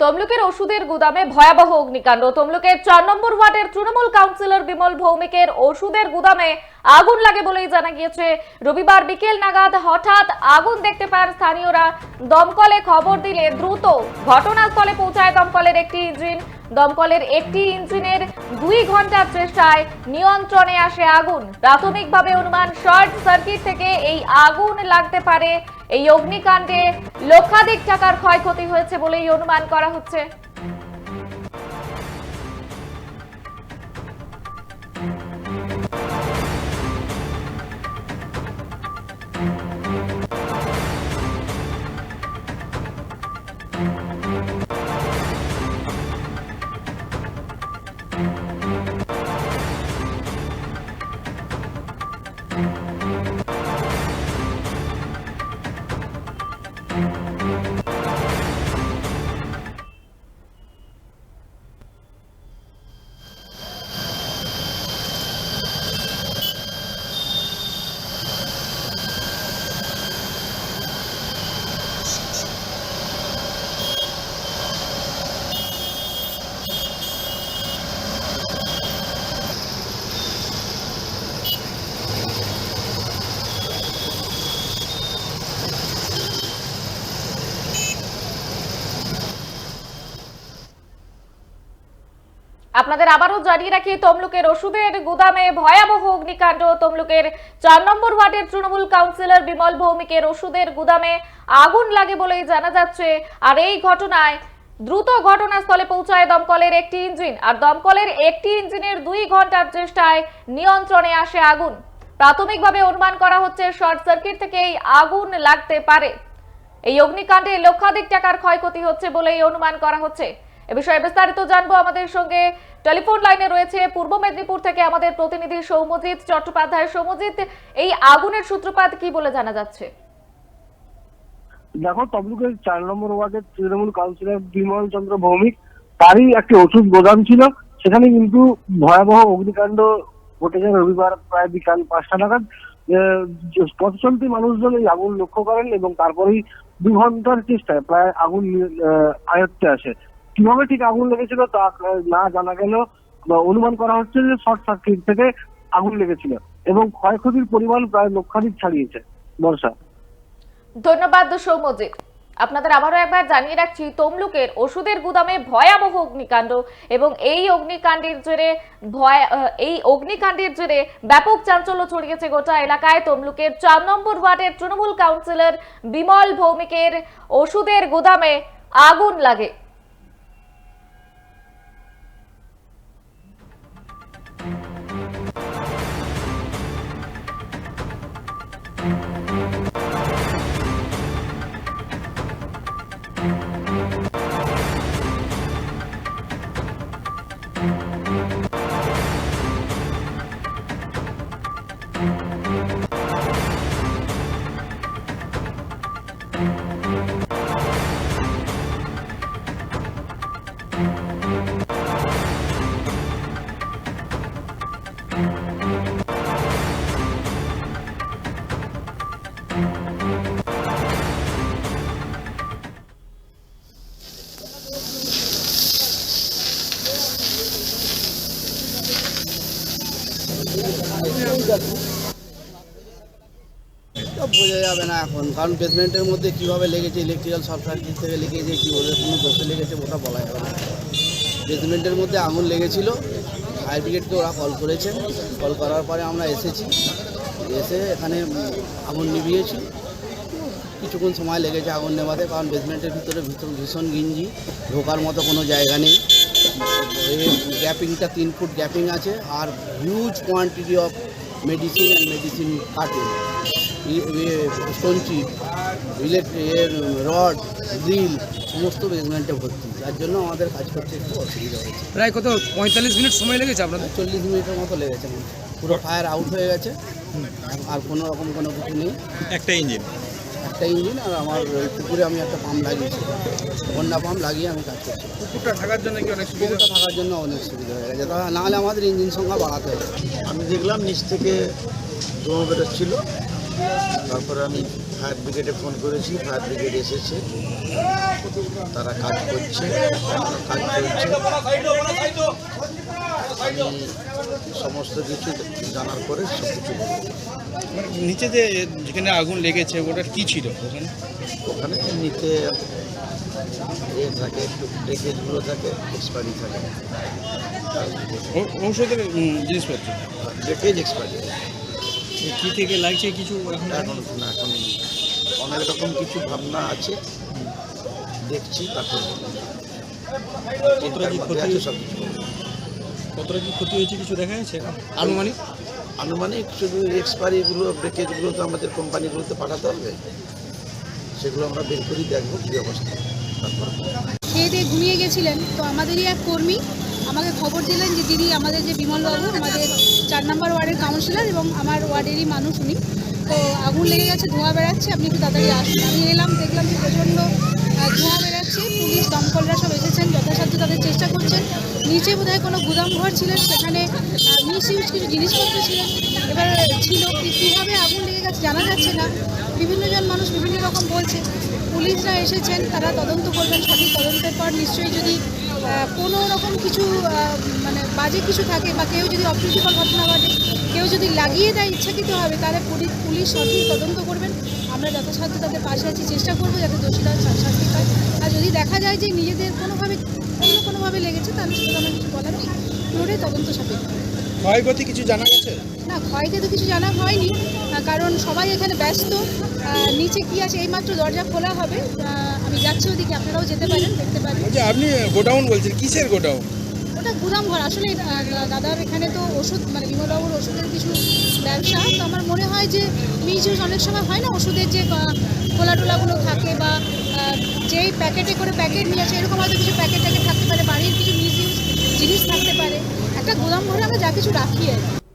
তমলুকের ওষুধের গুদামে ভয়াবহ অগ্নিকাণ্ড। তমলুকের চার নম্বর ওয়ার্ডের তৃণমূল কাউন্সিলর বিমল ভৌমিকের ওষুধের গুদামে আগুন লাগে বলেই জানা গিয়েছে। রবিবার বিকেল নাগাদ হঠাৎ আগুন দেখতে পান স্থানীয়রা। দমকলে খবর দিলে দ্রুত ঘটনাস্থলে পৌঁছায় দমকলের একটি ইঞ্জিন। দমকলের একটি ইঞ্জিনের দুই ঘণ্টার চেষ্টায় নিয়ন্ত্রণে আসে আগুন। প্রাথমিকভাবে অনুমান শর্ট সার্কিট থেকে এই আগুন লাগতে পারে। এই অগ্নিকাণ্ডে লক্ষাধিক টাকার ক্ষয়ক্ষতি হয়েছে বলেই অনুমান করা হচ্ছে। আপনাদের আবারও জানিয়ে রাখি, তমলুকের ওষুধের গুদামে ভয়াবহ অগ্নিকাণ্ড। তমলুকের চার নম্বর ওয়ার্ডের তৃণমূল কাউন্সিলর বিমল ভৌমিকের ওষুধের গুদামে আগুন লাগে বলেই জানা যাচ্ছে। আর এই ঘটনায় দ্রুত ঘটনাস্থলে পৌঁছায় দমকলের একটি ইঞ্জিন। আর দমকলের একটি ইঞ্জিনের দুই ঘণ্টার চেষ্টায় নিয়ন্ত্রণে আসে আগুন। প্রাথমিকভাবে অনুমান করা হচ্ছে শর্ট সার্কিট থেকে এই আগুন লাগতে পারে। এই অগ্নিকাণ্ডে লক্ষাধিক টাকার ক্ষয়ক্ষতি হচ্ছে বলেই অনুমান করা হচ্ছে। এ বিষয়ে বিস্তারিত জানব আমাদের সঙ্গে। টেলিফোন লাইনে রয়েছে পূর্ব মেদিনীপুর থেকে আমাদের প্রতিনিধি সৌমজিৎ চট্টোপাধ্যায়। সৌমজিৎ, এই আগুনের সূত্রপাত কি বলে জানা যাচ্ছে? দেখো, তমলুকের চার নম্বর ওয়ার্ডের তৃণমূল কাউন্সিলর বিমল চন্দ্র ভৌমিক, তারই একটি ওষুধ গোদাম ছিল। সেখানে কিন্তু ভয়াবহ অগ্নিকাণ্ড ঘটেছে রবিবার প্রায় বিকাল পাঁচটা নাগাদ। পথচলতি মানুষজন এই আগুন লক্ষ্য করেন এবং তারপরেই দু ঘণ্টার চেষ্টায় প্রায় আগুন আয়ত্তে আসে। কীভাবে ঠিক আগুন লেগেছিল তা না জানা গেল বা অনুমান করা হচ্ছে যে শর্ট সার্কিট থেকে আগুন লেগেছিল এবং ক্ষয়ক্ষতির পরিমাণ প্রায় লক্ষাধিক ছাড়িয়েছে বর্ষা। ধন্যবাদ সৌমজিৎ আপনাদের আবারও একবার জানিয়ে রাখছি, তমলুকের ওষুধের গুদামে ভয়াবহ অগ্নিকাণ্ড এবং এই অগ্নিকাণ্ডের জেরে ভয় এই অগ্নিকাণ্ডের জেরে ব্যাপক চাঞ্চল্য ছড়িয়েছে গোটা এলাকায়। তমলুকের চার নম্বর ওয়ার্ডের তৃণমূল কাউন্সিলর বিমল ভৌমিকের ওষুধের গুদামে আগুন লাগে। তা বোঝা যাবে না এখন, কারণ বেসমেন্টের মধ্যে কীভাবে লেগেছে ইলেকট্রিক্যাল শর্ট সার্কিট থেকে লেগেছে, কি বলে, কোনো দোষে লেগেছে ওটা বলা যাবে না। বেসমেন্টের মধ্যে আগুন লেগেছিল ফায়ার ব্রিগেডকে ওরা কল করেছে। কল করার পরে আমরা এসেছি, এসে এখানে আগুন নিভিয়েছি। কিছুক্ষণ সময় লেগেছে আগুন নেভাতে, কারণ বেসমেন্টের ভিতরে ভীষণ ভীষণ গিঞ্জি, ঢোকার মতো কোনো জায়গা নেই। গ্যাপিংটা তিন ফুট গ্যাপিং আছে আর huge quantity of medicine and medicine carton স্টোনচি electric rod drill সমস্ত বেসমেন্টে ভর্তি। যার জন্য আমাদের কাজ করতে একটু অসুবিধা হয়েছে। প্রায় কত? পঁয়তাল্লিশ মিনিট সময় লেগেছে আপনাদের? চল্লিশ মিনিটের মতো লেগেছে। পুরো ফায়ার আউট হয়ে গেছে। আর কোনো রকম কোনো কিছু নেই। একটা ইঞ্জিন একটা ইঞ্জিন আর আমার ওই পুকুরে আমি একটা পাম্প লাগিয়েছি। বন্যা পাম্প লাগিয়ে আমি কাজ করছি। পুকুরটা থাকার জন্য কি অনেক সুবিধা? পুকুরটা থাকার জন্য অনেক সুবিধা হয়ে গেছে। তা নাহলে আমাদের ইঞ্জিন সংখ্যা বাড়াতে হবে আমি দেখলাম নিচ থেকে ধোঁয়া বেরোচ্ছিল। তারপরে আমি ফায়ার ব্রিগেডে ফোন করেছি। ফায়ার ব্রিগেড এসেছে। তারা কাজ করছে। কাজ চলছে আমি সমস্ত কিছু জানার পরে সব কিছু নিচে যে যেখানে আগুন লেগেছে ওটা কি ছিল ওখানে? ওখানে এ থাকে একটু প্যাকেজগুলো থাকে এক্সপায়ারি থাকে। ঔষধের জিনিসপত্র? প্যাকেজ এক্সপায়ারি কি থেকে লাগছে কিছু এখন? এখন এখন অনেক রকম কিছু ভাবনা আছে। দেখছি তারপর সব কিছু কতটা কি ক্ষতি হয়েছে কিছু দেখা যাচ্ছে আনুমানিক? আনুমানিক শুধু এক্সপায়ারিগুলো প্যাকেজগুলো তো আমাদের কোম্পানিগুলোতে পাঠাতে হবে। সেগুলো আমরা বের করি দেখব কী অবস্থা। তারপর খেয়ে দিয়ে ঘুমিয়ে গেছিলেন। তো আমাদেরই এক কর্মী আমাকে খবর দিলেন যে দিদি আমাদের যে বিমলবাবু আমাদের চার নম্বর ওয়ার্ডের কাউন্সিলর এবং আমার ওয়ার্ডেরই মানুষ উনি। তো আগুন লেগে গেছে ধোঁয়া বেড়াচ্ছে আপনি একটু তাড়াতাড়ি আসুন। আমি এলাম দেখলাম যে প্রচণ্ড ধোঁয়া বেড়াচ্ছে পুলিশ দমকলরা সব যথাসাধ্য তাদের চেষ্টা করছেন। নিচে বোধহয় কোনো গুদাম ঘর ছিলেন, সেখানে মিস ইউজ কিছু জিনিসপত্র ছিলেন। এবার ছিল কীভাবে আগুন লেগে গেছে জানা যাচ্ছে না। বিভিন্ন জন মানুষ বিভিন্ন রকম বলছে। পুলিশরা এসেছেন, তারা তদন্ত করবেন, সঠিক তদন্তের পর নিশ্চয়ই যদি কোনো রকম কিছু মানে বাজে কিছু থাকে বা কেউ যদি অপ্রীতিকর ঘটনা ঘটে, কেউ যদি লাগিয়ে দেয় ইচ্ছাকৃতভাবে তাহলে পুলিশ পুলিশ সঠিক তদন্ত করবেন। আমরা যথাসাধ্য তাদের পাশে আছি, চেষ্টা করব যাতে দোষীরা শাস্তি পায়। আর যদি দেখা যায় যে নিজেদের কোনোভাবে কোনোভাবে লেগেছে তাহলে সেটা আমার কিছু বলার নেই। পুরোটাই তদন্ত সাপেক্ষ। ক্ষয়ক্ষতি কিছু জানা গেছে? না ক্ষয়কে তো কিছু জানা হয়নি কারণ সবাই এখানে ব্যস্ত। নিচে কি আছে এইমাত্র দরজা খোলা হবে আমি যাচ্ছি ওদিকে আপনারাও যেতে পারেন দেখতে পারেন। আপনি গোডাউন বলছেন কিসের গোডাউন? ওটা গুদাম ঘর আসলে দাদার এখানে তো ওষুধ মানে বিমলবাবুর ওষুধের কিছু ব্যবসা। তো আমার মনে হয় যে মিউজিউস অনেক সময় হয় না ওষুধের যে খোলা টোলাগুলো থাকে বা যেই প্যাকেটে করে প্যাকেট নিয়ে আসে, এরকম হয়তো কিছু প্যাকেট ট্যাকেট থাকতে পারে, বাড়ির কিছু মিসইউজ জিনিস থাকতে পারে একটা গোদাম ঘরে আমরা যা কিছু রাখি আর।